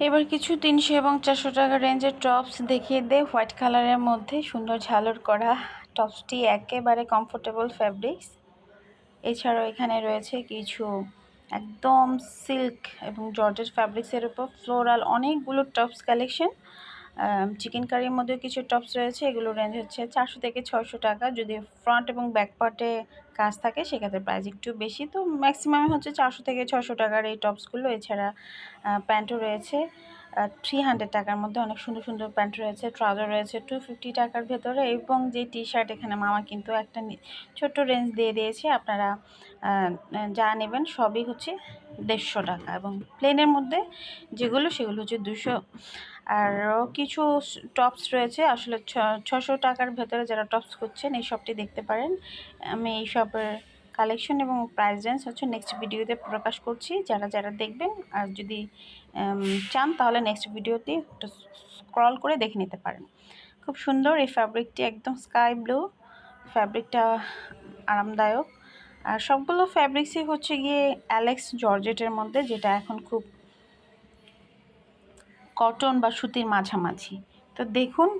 এবার কিছু তিনশো এবং চারশো টাকা রেঞ্জের টপস দেখিয়ে দে। হোয়াইট কালারের মধ্যে সুন্দর ঝালর করা টপসটি একেবারে কমফোর্টেবল ফ্যাব্রিক্স এছাড়াও এখানে রয়েছে কিছু একদম সিল্ক এবং জর্জের ফ্যাব্রিক্সের উপর। ফ্লোরাল অনেকগুলো টপস কালেকশন চিকেন কারির মধ্যেও কিছু টপস রয়েছে, এগুলো রেঞ্জ হচ্ছে চারশো থেকে ছয়শো টাকা। যদি ফ্রন্ট এবং ব্যাক পার্টে কাজ থাকে, সেক্ষেত্রে প্রাইস একটু বেশি। তো ম্যাক্সিমাম হচ্ছে চারশো থেকে ছশো টাকার এই টপসগুলো এছাড়া প্যান্টও রয়েছে। থ্রি হান্ড্রেড টাকার মধ্যে অনেক সুন্দর সুন্দর প্যান্ট রয়েছে ট্রাউজার রয়েছে টু ফিফটি টাকার ভেতরে এবং যে টি শার্ট এখানে মামা কিন্তু একটা ছোট্ট রেঞ্জ দিয়ে দিয়েছে, আপনারা যা নেবেন সবই হচ্ছে দেড়শো টাকা এবং প্লেনের মধ্যে যেগুলো সেগুলো হচ্ছে দুশো। আরও কিছু টপস রয়েছে, আসলে ছশো টাকার ভেতরে যারা টপস করছেন এই সবটি দেখতে পারেন। আমি এই সবের কালেকশন এবং প্রাইস রেঞ্জ হচ্ছে নেক্সট ভিডিওতে প্রকাশ করছি। যারা যারা দেখবেন আর যদি চান তাহলে নেক্সট ভিডিওতে স্ক্রল করে দেখে নিতে পারেন। খুব সুন্দর এই ফ্যাব্রিকটি একদম স্কাই ব্লু ফ্যাব্রিকটা আরামদায়ক। আর সবগুলো ফ্যাব্রিক্সই হচ্ছে গিয়ে অ্যালেক্স জর্জেটের মধ্যে, যেটা এখন খুব কটন বা সুতির মাঝামাঝি। তো দেখুন